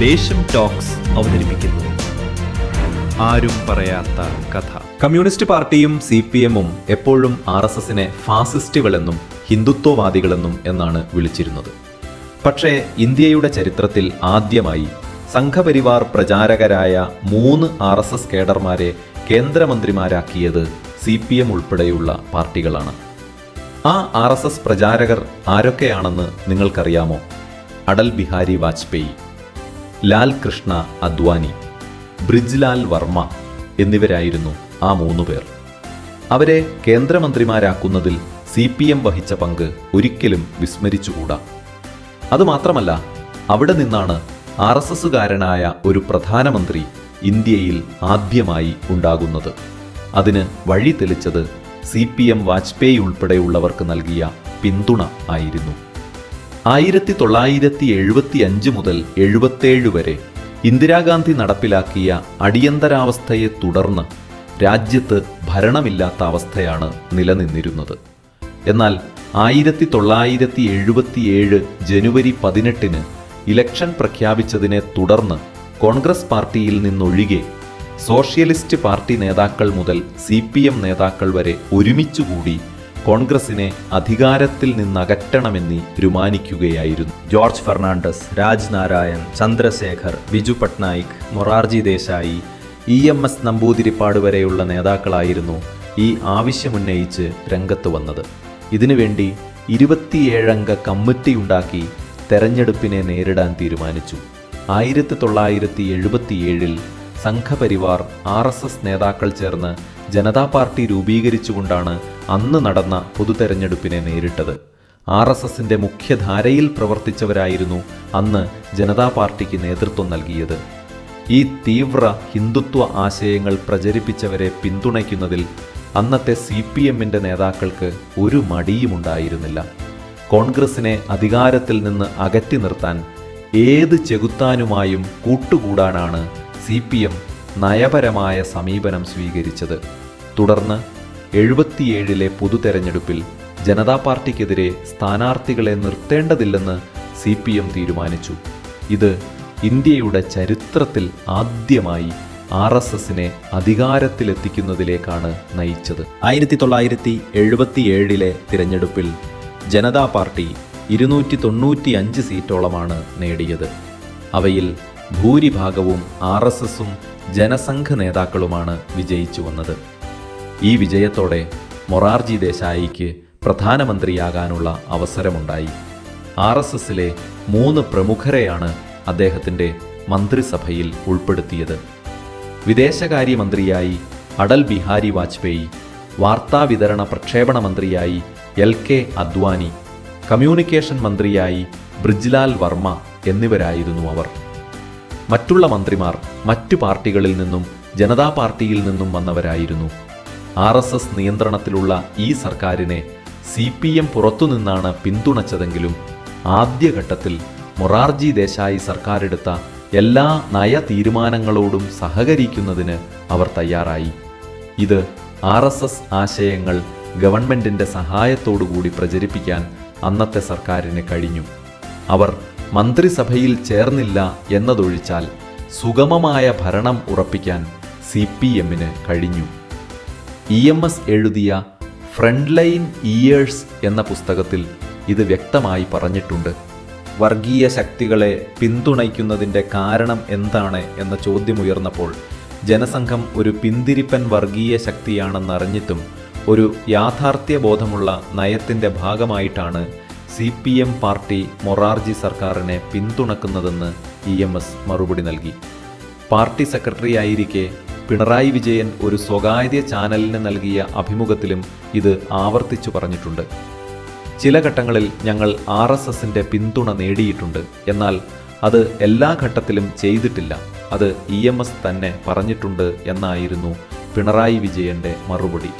ദേശം ടോക്സ് അവതരിപ്പിക്കുന്നു. ആരും പറയാത്ത കഥ. കമ്മ്യൂണിസ്റ്റ് പാർട്ടിയും സി പി എമ്മും എപ്പോഴും ആർ എസ് എസിനെ ഫാസിസ്റ്റുകളെന്നും ഹിന്ദുത്വവാദികളെന്നും എന്നാണ് വിളിച്ചിരുന്നത്. പക്ഷേ ഇന്ത്യയുടെ ചരിത്രത്തിൽ ആദ്യമായി സംഘപരിവാർ പ്രചാരകരായ മൂന്ന് ആർ എസ് എസ് കേഡർമാരെ കേന്ദ്രമന്ത്രിമാരാക്കിയത് സി പി എം ഉൾപ്പെടെയുള്ള പാർട്ടികളാണ്. ആ ആർ എസ് എസ് പ്രചാരകർ ആരൊക്കെയാണെന്ന് നിങ്ങൾക്കറിയാമോ? അടൽ ബിഹാരി വാജ്പേയി. ലാൽ കൃഷ്ണ അദ്വാനി ബ്രിജ്ലാൽ വർമ്മ എന്നിവരായിരുന്നു ആ മൂന്നു പേർ. അവരെ കേന്ദ്രമന്ത്രിമാരാക്കുന്നതിൽ സി പി എം വഹിച്ച പങ്ക് ഒരിക്കലും വിസ്മരിച്ചുകൂടാ. അതുമാത്രമല്ല അവിടെ നിന്നാണ് ആർ എസ് എസ്സുകാരനായ ഒരു പ്രധാനമന്ത്രി ഇന്ത്യയിൽ ആദ്യമായി ഉണ്ടാകുന്നത്. അതിന് വഴി തെളിച്ചത് സി പി എം വാജ്പേയി ഉൾപ്പെടെയുള്ളവർക്ക് നൽകിയ പിന്തുണ ആയിരുന്നു. ആയിരത്തി തൊള്ളായിരത്തി എഴുപത്തി അഞ്ച് മുതൽ എഴുപത്തേഴ് വരെ ഇന്ദിരാഗാന്ധി നടപ്പിലാക്കിയ അടിയന്തരാവസ്ഥയെ തുടർന്ന് രാജ്യത്ത് ഭരണമില്ലാത്ത അവസ്ഥയാണ് നിലനിന്നിരുന്നത്. എന്നാൽ ആയിരത്തി തൊള്ളായിരത്തി എഴുപത്തിയേഴ് ജനുവരി പതിനെട്ടിന് ഇലക്ഷൻ പ്രഖ്യാപിച്ചതിനെ തുടർന്ന് കോൺഗ്രസ് പാർട്ടിയിൽ നിന്നൊഴികെ സോഷ്യലിസ്റ്റ് പാർട്ടി നേതാക്കൾ മുതൽ സി നേതാക്കൾ വരെ ഒരുമിച്ചുകൂടി കോൺഗ്രസിനെ അധികാരത്തിൽ നിന്നകറ്റണമെന്ന് തീരുമാനിക്കുകയായിരുന്നു George Fernandes Rajnarayan Chandrashekhar Biju Patnaik Morarji Desai E M S Namboodiripad വരെയുള്ള നേതാക്കളായിരുന്നു ഈ ആവശ്യമുന്നയിച്ച് രംഗത്ത് വന്നത്. ഇതിനുവേണ്ടി ഇരുപത്തിയേഴംഗ കമ്മിറ്റിയുണ്ടാക്കി തെരഞ്ഞെടുപ്പിനെ നേരിടാൻ തീരുമാനിച്ചു. ആയിരത്തി തൊള്ളായിരത്തി എഴുപത്തിയേഴിൽ സംഘപരിവാർ ആർ എസ് എസ് നേതാക്കൾ ചേർന്ന് ജനതാ പാർട്ടി രൂപീകരിച്ചുകൊണ്ടാണ് അന്ന് നടന്ന പൊതു തെരഞ്ഞെടുപ്പിനെ നേരിട്ടത്. ആർ എസ് എസിന്റെ മുഖ്യധാരയിൽ പ്രവർത്തിച്ചവരായിരുന്നു അന്ന് ജനതാ പാർട്ടിക്ക് നേതൃത്വം നൽകിയത്. ഈ തീവ്ര ഹിന്ദുത്വ ആശയങ്ങൾ പ്രചരിപ്പിച്ചവരെ പിന്തുണയ്ക്കുന്നതിൽ അന്നത്തെ സി പി എമ്മിന്റെ നേതാക്കൾക്ക് ഒരു മടിയുമുണ്ടായിരുന്നില്ല. കോൺഗ്രസിനെ അധികാരത്തിൽ നിന്ന് അകറ്റി നിർത്താൻ ഏത് ചെകുത്താനുമായും കൂട്ടുകൂടാനാണ് സി പി എം നയപരമായ സമീപനം സ്വീകരിച്ചത്. തുടർന്ന് എഴുപത്തിയേഴിലെ പൊതു തെരഞ്ഞെടുപ്പിൽ ജനതാ പാർട്ടിക്കെതിരെ സ്ഥാനാർത്ഥികളെ നിർത്തേണ്ടതില്ലെന്ന് സി പി എം തീരുമാനിച്ചു. ഇത് ഇന്ത്യയുടെ ചരിത്രത്തിൽ ആദ്യമായി ആർ എസ് എസിനെ അധികാരത്തിലെത്തിക്കുന്നതിലേക്കാണ് നയിച്ചത്. ആയിരത്തി തൊള്ളായിരത്തി എഴുപത്തിയേഴിലെ തിരഞ്ഞെടുപ്പിൽ ജനതാ പാർട്ടി ഇരുന്നൂറ്റി തൊണ്ണൂറ്റി അഞ്ച് സീറ്റോളമാണ് നേടിയത്. അവയിൽ ഭൂരിഭാഗവും ആർ എസ് എസും ജനസംഘ നേതാക്കളുമാണ് വിജയിച്ചു വന്നത്. ഈ വിജയത്തോടെ മൊറാർജി ദേശായിക്ക് പ്രധാനമന്ത്രിയാകാനുള്ള അവസരമുണ്ടായി. ആർ എസ് എസിലെ മൂന്ന് പ്രമുഖരെയാണ് അദ്ദേഹത്തിന്റെ മന്ത്രിസഭയിൽ ഉൾപ്പെടുത്തിയത്. വിദേശകാര്യമന്ത്രിയായി അടൽ ബിഹാരി വാജ്പേയി വാർത്താവിതരണ പ്രക്ഷേപണ മന്ത്രിയായി എൽ കെ അദ്വാനി കമ്മ്യൂണിക്കേഷൻ മന്ത്രിയായി ബ്രിജ്ലാൽ വർമ്മ എന്നിവരായിരുന്നു അവർ. മറ്റുള്ള മന്ത്രിമാർ മറ്റു പാർട്ടികളിൽ നിന്നും ജനതാ പാർട്ടിയിൽ നിന്നും വന്നവരായിരുന്നു. ആർ എസ് എസ് നിയന്ത്രണത്തിലുള്ള ഈ സർക്കാരിനെ സി പി എം പുറത്തുനിന്നാണ് പിന്തുണച്ചതെങ്കിലും ആദ്യഘട്ടത്തിൽ മൊറാർജി ദേശായി സർക്കാരെടുത്ത എല്ലാ നയ തീരുമാനങ്ങളോടും സഹകരിക്കുന്നതിന് അവർ തയ്യാറായി. ഇത് ആർ എസ് എസ് ആശയങ്ങൾ ഗവൺമെന്റിന്റെ സഹായത്തോടുകൂടി പ്രചരിപ്പിക്കാൻ അന്നത്തെ സർക്കാരിന് കഴിഞ്ഞു. അവർ മന്ത്രിസഭയിൽ ചേർന്നില്ല എന്നതൊഴിച്ചാൽ സുഗമമായ ഭരണം ഉറപ്പിക്കാൻ സി പി എമ്മിന് കഴിഞ്ഞു. ഇ എം എസ് എഴുതിയ ഫ്രണ്ട് ലൈൻ ഇയേഴ്സ് എന്ന പുസ്തകത്തിൽ ഇത് വ്യക്തമായി പറഞ്ഞിട്ടുണ്ട്. വർഗീയ ശക്തികളെ പിന്തുണയ്ക്കുന്നതിന്റെ കാരണം എന്താണ് എന്ന ചോദ്യമുയർന്നപ്പോൾ ജനസംഘം ഒരു പിന്തിരിപ്പൻ വർഗീയ ശക്തിയാണെന്നറിഞ്ഞിട്ടും ഒരു യാഥാർത്ഥ്യബോധമുള്ള നയത്തിന്റെ ഭാഗമായിട്ടാണ് C P M party Morarji സർക്കാരിനെ പിന്തുണക്കുന്നതെന്ന് ഇ എം എസ് മറുപടി നൽകി. പാർട്ടി സെക്രട്ടറി ആയിരിക്കെ പിണറായി വിജയൻ ഒരു സ്വകാര്യ ചാനലിന് നൽകിയ അഭിമുഖത്തിലും ഇത് ആവർത്തിച്ചു പറഞ്ഞിട്ടുണ്ട്. ചില ഘട്ടങ്ങളിൽ ഞങ്ങൾ ആർ എസ് എസിന്റെ പിന്തുണ നേടിയിട്ടുണ്ട്. എന്നാൽ അത് എല്ലാ ഘട്ടത്തിലും ചെയ്തിട്ടില്ല. അത് ഇ എം എസ് തന്നെ പറഞ്ഞിട്ടുണ്ട് എന്നായിരുന്നു പിണറായി വിജയന്റെ മറുപടി.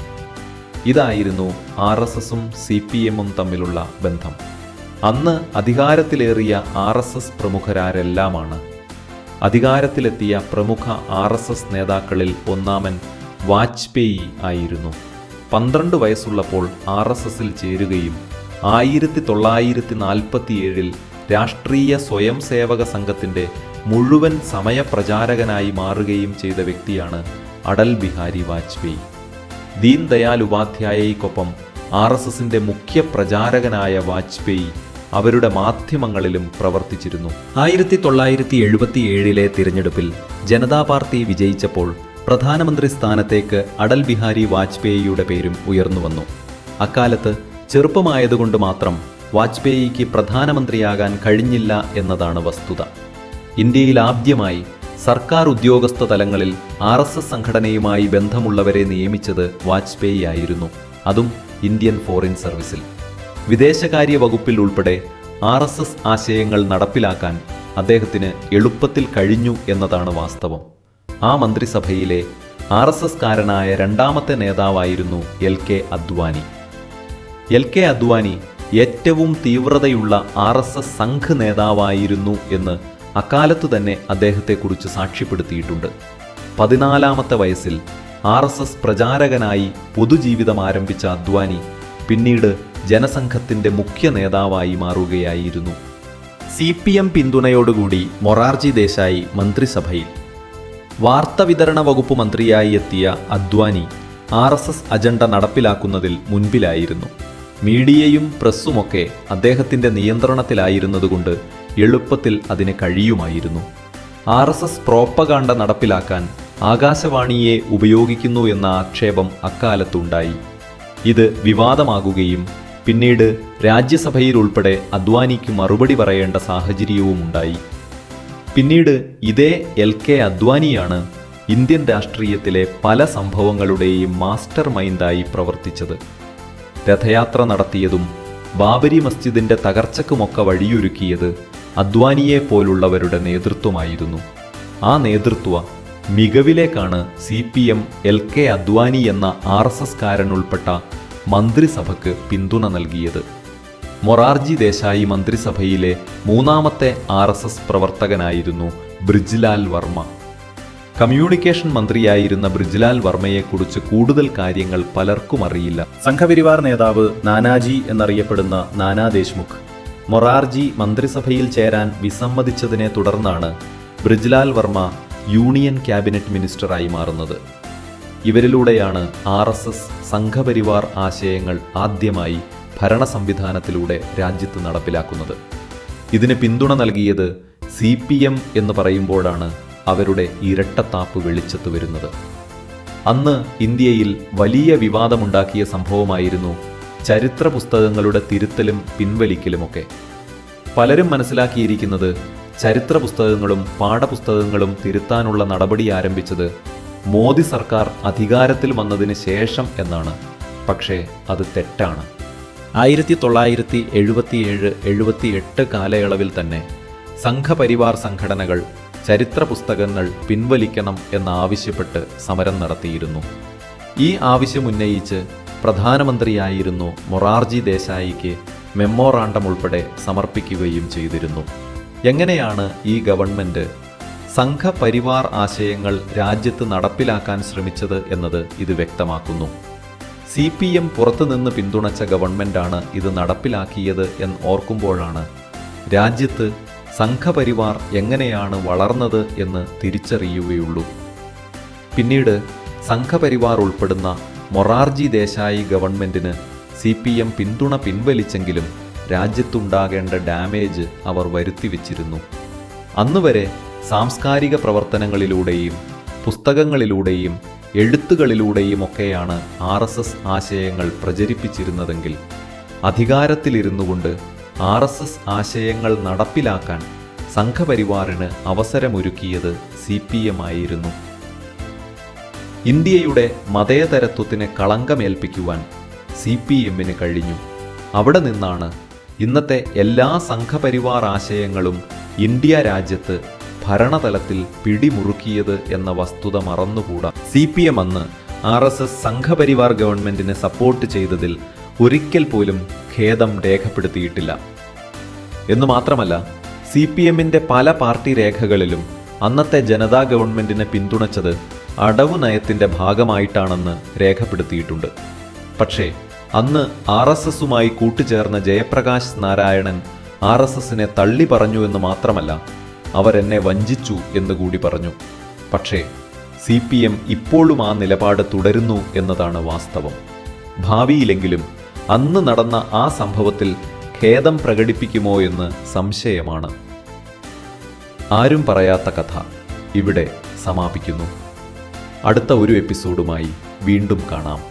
ഇതായിരുന്നു ആർ എസ് എസും സി പി എമ്മും തമ്മിലുള്ള ബന്ധം. അന്ന് അധികാരത്തിലേറിയ ആർ എസ് എസ് പ്രമുഖരാരെല്ലാമാണ് അധികാരത്തിലെത്തിയ പ്രമുഖ ആർ എസ് എസ് നേതാക്കളിൽ ഒന്നാമൻ വാജ്പേയി ആയിരുന്നു. പന്ത്രണ്ട് വയസ്സുള്ളപ്പോൾ ആർ എസ് എസിൽ ചേരുകയും ആയിരത്തി തൊള്ളായിരത്തി നാൽപ്പത്തിയേഴിൽ രാഷ്ട്രീയ സ്വയം സേവക സംഘത്തിന്റെ മുഴുവൻ സമയപ്രചാരകനായി മാറുകയും ചെയ്ത വ്യക്തിയാണ് അടൽ ബിഹാരി വാജ്പേയി. ദീൻ ദയാൽ ഉപാധ്യായയ്ക്കൊപ്പം ആർ എസ് എസിന്റെ മുഖ്യ പ്രചാരകനായ വാജ്പേയി അവരുടെ മാധ്യമങ്ങളിലും പ്രവർത്തിച്ചിരുന്നു. ആയിരത്തി തൊള്ളായിരത്തി എഴുപത്തി ഏഴിലെ തിരഞ്ഞെടുപ്പിൽ ജനതാ പാർട്ടി വിജയിച്ചപ്പോൾ പ്രധാനമന്ത്രി സ്ഥാനത്തേക്ക് അടൽ ബിഹാരി വാജ്പേയിയുടെ പേരും ഉയർന്നു വന്നു. അക്കാലത്ത് ചെറുപ്പമായതുകൊണ്ട് മാത്രം വാജ്പേയിക്ക് പ്രധാനമന്ത്രിയാകാൻ കഴിഞ്ഞില്ല എന്നതാണ് വസ്തുത. ഇന്ത്യയിൽ ആദ്യമായി സർക്കാർ ഉദ്യോഗസ്ഥ തലങ്ങളിൽ ആർ എസ് എസ് സംഘടനയുമായി ബന്ധമുള്ളവരെ നിയമിച്ചത് വാജ്പേയി ആയിരുന്നു അതും ഇന്ത്യൻ ഫോറിൻ സർവീസിൽ. വിദേശകാര്യ വകുപ്പിൽ ഉൾപ്പെടെ ആർ എസ് എസ് ആശയങ്ങൾ നടപ്പിലാക്കാൻ അദ്ദേഹത്തിന് എളുപ്പത്തിൽ കഴിഞ്ഞു എന്നതാണ് വാസ്തവം. ആ മന്ത്രിസഭയിലെ ആർ എസ് എസ് കാരനായ രണ്ടാമത്തെ നേതാവായിരുന്നു L K Advani. L K Advani ഏറ്റവും തീവ്രതയുള്ള ആർ എസ് എസ് സംഘ് നേതാവായിരുന്നു എന്ന് അക്കാലത്തു തന്നെ അദ്ദേഹത്തെക്കുറിച്ച് സാക്ഷ്യപ്പെടുത്തിയിട്ടുണ്ട്. പതിനാലാമത്തെ വയസ്സിൽ ആർ എസ് എസ് പ്രചാരകനായി പൊതുജീവിതം ആരംഭിച്ച അദ്വാനി പിന്നീട് ജനസംഘത്തിന്റെ മുഖ്യ നേതാവായി മാറുകയായിരുന്നു. സി പി എം പിന്തുണയോടുകൂടി മൊറാർജി ദേശായി മന്ത്രിസഭയിൽ. വാർത്താവിതരണ വകുപ്പ് മന്ത്രിയായി എത്തിയ Advani R S S agenda നടപ്പിലാക്കുന്നതിൽ മുൻപിലായിരുന്നു. മീഡിയയും പ്രസ്സുമൊക്കെ അദ്ദേഹത്തിന്റെ നിയന്ത്രണത്തിലായിരുന്നതുകൊണ്ട് എളുപ്പത്തിൽ അതിന് കഴിയുമായിരുന്നു. ആർ എസ് എസ് പ്രോപ്പകാണ്ട നടപ്പിലാക്കാൻ ആകാശവാണിയെ ഉപയോഗിക്കുന്നു എന്ന ആക്ഷേപം അക്കാലത്തുണ്ടായി. ഇത് വിവാദമാകുകയും പിന്നീട് രാജ്യസഭയിൽ ഉൾപ്പെടെ അദ്വാനിക്ക് മറുപടി പറയേണ്ട സാഹചര്യവുമുണ്ടായി പിന്നീട് ഇതേ എൽ കെ അദ്വാനിയാണ് ഇന്ത്യൻ രാഷ്ട്രീയത്തിലെ പല സംഭവങ്ങളുടെയും മാസ്റ്റർ മൈൻഡായി പ്രവർത്തിച്ചത്. രഥയാത്ര നടത്തിയതും ബാബരി മസ്ജിദിന്റെ തകർച്ചക്കുമൊക്കെ വഴിയൊരുക്കിയത് അദ്വാനിയെ പോലുള്ളവരുടെ നേതൃത്വമായിരുന്നു. ആ നേതൃത്വ മികവിലേക്കാണ് C P M L K Advani എന്ന ആർ എസ് എസ് കാരൻ ഉൾപ്പെട്ട മന്ത്രിസഭയ്ക്ക് പിന്തുണ നൽകിയത്. മൊറാർജി ദേശായി മന്ത്രിസഭയിലെ മൂന്നാമത്തെ ആർ എസ് എസ് പ്രവർത്തകനായിരുന്നു ബ്രിജ്ലാൽ വർമ്മ. കമ്മ്യൂണിക്കേഷൻ മന്ത്രിയായിരുന്ന ബ്രിജ്ലാൽ വർമ്മയെക്കുറിച്ച് കൂടുതൽ കാര്യങ്ങൾ പലർക്കും അറിയില്ല. സംഘപരിവാർ നേതാവ് നാനാജി എന്നറിയപ്പെടുന്ന നാനാ ദേശ്മുഖ് മൊറാർജി മന്ത്രിസഭയിൽ ചേരാൻ വിസമ്മതിച്ചതിനെ തുടർന്നാണ് ബ്രിജ്ലാൽ വർമ്മ യൂണിയൻ ക്യാബിനറ്റ് മിനിസ്റ്ററായി മാറുന്നത്. ഇവരിലൂടെയാണ് ആർ എസ് എസ് സംഘപരിവാർ ആശയങ്ങൾ ആദ്യമായി ഭരണ സംവിധാനത്തിലൂടെ രാജ്യത്ത് നടപ്പിലാക്കുന്നത്. ഇതിന് പിന്തുണ നൽകിയത് സി പി എം എന്ന് പറയുമ്പോഴാണ് അവരുടെ ഇരട്ടത്താപ്പ് വെളിച്ചത്ത് വരുന്നത്. അന്ന് ഇന്ത്യയിൽ വലിയ വിവാദമുണ്ടാക്കിയ സംഭവമായിരുന്നു ചരിത്ര പുസ്തകങ്ങളുടെ തിരുത്തലും പിൻവലിക്കലുമൊക്കെ. പലരും മനസ്സിലാക്കിയിരിക്കുന്നത് ചരിത്ര പുസ്തകങ്ങളും പാഠപുസ്തകങ്ങളും തിരുത്താനുള്ള നടപടി ആരംഭിച്ചത് മോദി സർക്കാർ അധികാരത്തിൽ വന്നതിന് ശേഷം എന്നാണ്. പക്ഷേ അത് തെറ്റാണ്. ആയിരത്തി തൊള്ളായിരത്തി എഴുപത്തിയേഴ് എഴുപത്തിയെട്ട് കാലയളവിൽ തന്നെ സംഘപരിവാർ സംഘടനകൾ ചരിത്ര പുസ്തകങ്ങൾ പിൻവലിക്കണം എന്നാവശ്യപ്പെട്ട് സമരം നടത്തിയിരുന്നു. ഈ ആവശ്യമുന്നയിച്ച് പ്രധാനമന്ത്രിയായിരുന്നു മൊറാർജി ദേശായിക്ക് മെമ്മോറാണ്ടം ഉൾപ്പെടെ സമർപ്പിക്കുകയും ചെയ്തിരുന്നു. എങ്ങനെയാണ് ഈ ഗവൺമെന്റ് സംഘപരിവാർ ആശയങ്ങൾ രാജ്യത്ത് നടപ്പിലാക്കാൻ ശ്രമിച്ചത് എന്നത് ഇത് വ്യക്തമാക്കുന്നു. സി പി എം പുറത്തുനിന്ന് പിന്തുണച്ച ഗവൺമെന്റാണ് ഇത് നടപ്പിലാക്കിയത് എന്ന് ഓർക്കുമ്പോഴാണ് രാജ്യത്ത് സംഘപരിവാർ എങ്ങനെയാണ് വളർന്നത് എന്ന് തിരിച്ചറിയുകയുള്ളൂ. പിന്നീട് സംഘപരിവാർ ഉൾപ്പെടുന്ന മൊറാർജി ദേശായി ഗവൺമെന്റിന് സി പി എം പിന്തുണ പിൻവലിച്ചെങ്കിലും രാജ്യത്തുണ്ടാകേണ്ട ഡാമേജ് അവർ വരുത്തിവെച്ചിരുന്നു. അന്നുവരെ സാംസ്കാരിക പ്രവർത്തനങ്ങളിലൂടെയും പുസ്തകങ്ങളിലൂടെയും എഴുത്തുകളിലൂടെയും ഒക്കെയാണ് ആർ എസ് എസ് ആശയങ്ങൾ പ്രചരിപ്പിച്ചിരുന്നതെങ്കിൽ അധികാരത്തിലിരുന്നു കൊണ്ട് ആർ എസ് എസ് ആശയങ്ങൾ നടപ്പിലാക്കാൻ സംഘപരിവാറിന് അവസരമൊരുക്കിയത് സി പി എം ആയിരുന്നു. ഇന്ത്യയുടെ മതേതരത്വത്തിന് കളങ്കമേൽപ്പിക്കുവാൻ സി പി എമ്മിന് കഴിഞ്ഞു. അവിടെ നിന്നാണ് ഇന്നത്തെ എല്ലാ സംഘപരിവാർ ആശയങ്ങളും ഇന്ത്യ രാജ്യത്ത് ഭരണതലത്തിൽ പിടിമുറുക്കിയത് എന്ന വസ്തുത മറന്നുകൂടാ. സി പി എം അന്ന് ആർ എസ് എസ് സംഘപരിവാർ ഗവൺമെന്റിനെ സപ്പോർട്ട് ചെയ്തതിൽ ഒരിക്കൽ പോലും ഖേദം രേഖപ്പെടുത്തിയിട്ടില്ല. എന്നു മാത്രമല്ല സി പി എമ്മിന്റെ പല പാർട്ടി രേഖകളിലും അന്നത്തെ ജനതാ ഗവൺമെന്റിനെ പിന്തുണച്ചത് അടവു നയത്തിന്റെ ഭാഗമായിട്ടാണെന്ന് രേഖപ്പെടുത്തിയിട്ടുണ്ട്. പക്ഷേ അന്ന് ആർ എസ് എസുമായി കൂട്ടുചേർന്ന ജയപ്രകാശ് നാരായണൻ ആർ എസ് എസിനെ തള്ളി പറഞ്ഞു എന്ന് മാത്രമല്ല അവരെന്നെ വഞ്ചിച്ചു എന്നുകൂടി പറഞ്ഞു. പക്ഷേ സി പി എം ഇപ്പോഴും ആ നിലപാട് തുടരുന്നു എന്നതാണ് വാസ്തവം. ഭാവിയിലെങ്കിലും അന്ന് നടന്ന ആ സംഭവത്തിൽ ഖേദം പ്രകടിപ്പിക്കുമോ എന്ന് സംശയമാണ്. ആരും പറയാത്ത കഥ ഇവിടെ സമാപിക്കുന്നു. അടുത്ത ഒരു എപ്പിസോഡുമായി വീണ്ടും കാണാം.